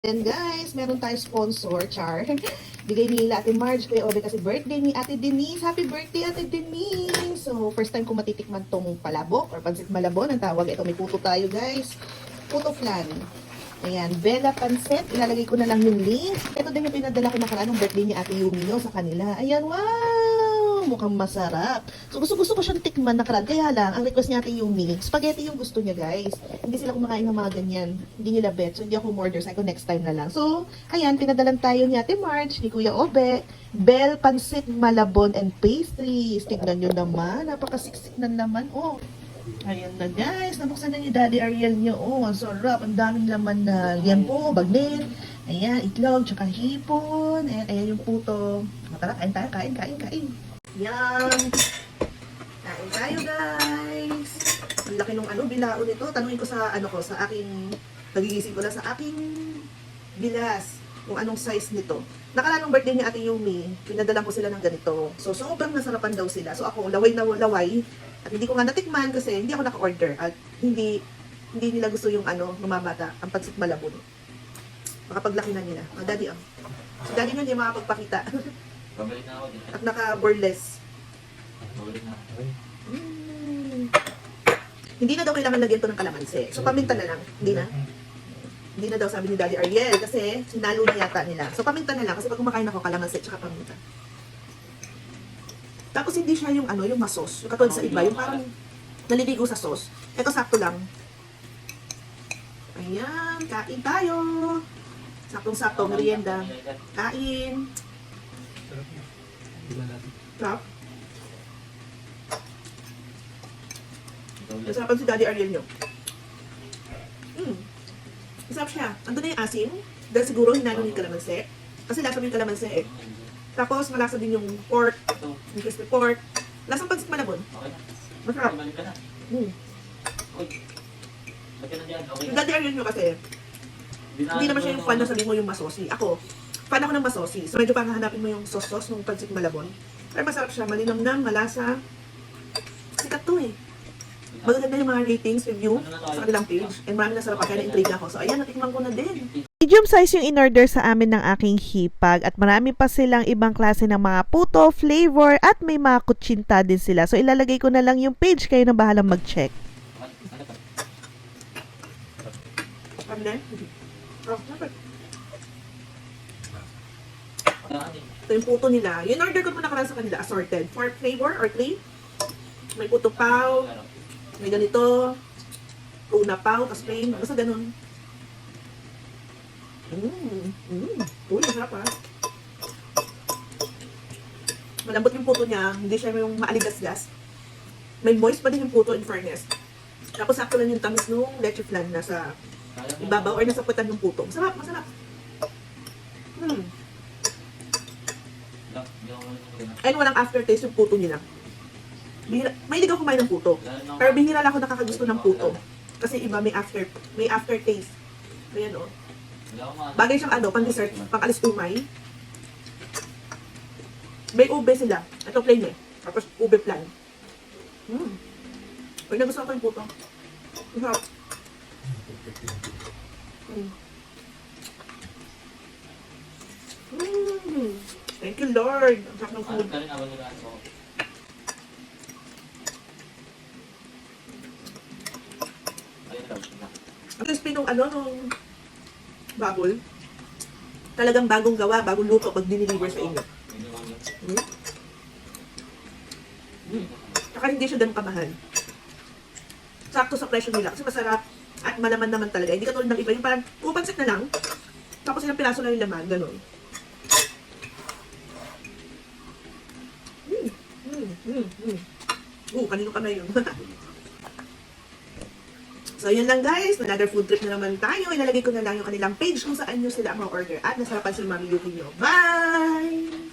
And guys, meron tayo sponsor, Char. Bigay ni Ate Marge, Kuya Obe kasi birthday ni Ate Denise. Happy birthday, Ate Denise! So, first time ko matitikman tong palabok or pansit malabon. Ang tawag ito, may puto tayo guys. Puto flan. Ayan, Bella Pancet. Ilalagay ko na lang yung link. Ito din yung pinadala ko nakaraan ng birthday ni Ate Yumino sa kanila. Ayan, wow! Mukhang masarap. So, gusto-gusto ko siyang tikman nakaraan. Kaya lang, ang request ni Ate Yumi, spaghetti yung gusto niya, guys. Hindi sila kumakain ng mga ganyan. Hindi nila bet. So, hindi ako order. Sabi next time na lang. So, ayan, pinadalan tayo ni Ate March, ni Kuya Obe, Bell Pancit Malabon and Pastries. Tignan nyo naman. Napakasiksik na naman. Oh, Ayan na guys, nabuksan na ni Daddy Ariel niyo. Oh, ang sarap. Ang daming laman na yan po, bagnet. Ayan, itlog, tsaka hipon. Ayan, ayan yung puto. Tara, kain tayo, kain, kain, kain. Yan. Kain tayo guys. Ang laki nung ano, bilao nito. Tanungin ko sa ano ko, sa aking, nagigising ko lang sa aking bilas kung anong size nito. Nakaraan ng birthday ni Ate Yumi, pinadalan ko sila ng ganito. So, sobrang nasarapan daw sila. So, ako, laway na laway. At hindi ko nga natikman kasi hindi ako naka-order. At hindi hindi nila gusto yung ano, mga bata, ang pansit malabon. Makapaglaki na nila. Ang daddy, ang. Si daddy nga hindi makapagpakita. Pabalik na ako din. At naka-boreless. Pabalik na ako. Mm. Hindi na daw kailangan lagyan to ng kalamansi. So, paminta na lang. Hindi na. Hindi na daw sabi ni Daddy Ariel kasi sinalo na yata nila. So, paminta na lang kasi pag kumakain ako, kalamansi at saka paminta. Tapos, hindi siya yung ano, yung masos. Yung katulad sa iba, yung parang naliligo sa sauce. Ito, sakto lang. Ayan, kain tayo. Saktong-sakto, merienda. Kain. Sarap. Nasarapan si Daddy Ariel nyo. Mm. Masarap siya. Andun na yung asin. Dahil siguro hinalo yung kalamansi. Kasi lasa mo yung kalamansi eh. Tapos malasa din yung pork, yung crispy pork. Lasang pansit malabon. Okay na. Masarap. Balik ka na. Mm. Uy. Balik ka na dyan. Okay Yung na. Daddy Ariel nyo kasi, hindi naman siya yung fan na sabihin mo yung masosi. Ako, fan ako ng masosi. So medyo parang hanapin mo yung sauce-sauce ng pansit malabon. Pero masarap siya. Malinamnam, malasa. Sikat to eh. Magaganda yung mga ratings, review sa kanilang page. And marami na sarap kaya na-intrigue ako. So ayan, natikman ko na din. Medium size yung in-order sa amin ng aking hipag at marami pa silang ibang klase ng mga puto, flavor at may mga kutsinta din sila. So ilalagay ko na lang yung page kayo na bahalang mag-check. Ano to? Sabi na. Oh, dapat. Ano din? Ito yung puto nila. Yung order ko po nakaraan sa kanila, assorted. For flavor or three. May puto pao, may ganito, tuna pao, tapos plain. Basta ganun. Mmm, mmm. Uy, masarap ah. Malambot yung puto niya, hindi siya yung maaligas-gas. May moist pa din yung puto in fairness. Tapos sakto lang yung tamis nung leche flan na sa ibabaw or nasa putan ng puto. Masarap, masarap. Hmm. Lang, Hindi ako malit. And walang aftertaste yung puto nila. Bihira, mahilig ako kumain ng puto. Pero bihira lang ako nakakagusto ng puto. Kasi iba may after may aftertaste. Ayan o. Hindi ako malit. Bagay siyang ano, pang dessert, pang alis umay. May ube sila. Ito plain eh. Tapos ube plan. Hmm. Uy, nagustuhan ko yung puto. Masarap. Hmm. Mm. Thank you, Lord. Ang sarap ng food. Ang crispy nung ano, nung babol. Talagang bagong gawa, bagong luto pag diniliver sa inyo. Hmm? Hmm. Saka hindi siya ganun kamahal. Sakto sa presyo nila. Kasi masarap at malaman naman talaga. Hindi katulad ng iba. Yung parang pupansit na lang. Tapos ilang piraso na yung laman. Ganun. Hmm. Hmm. Hmm. Uh, kanino ka na yun? So, yun lang guys. Another food trip na naman tayo. Ilalagay ko na lang yung kanilang page kung saan nyo sila ma-order. At nasarapan si Mami Yuki nyo. Bye!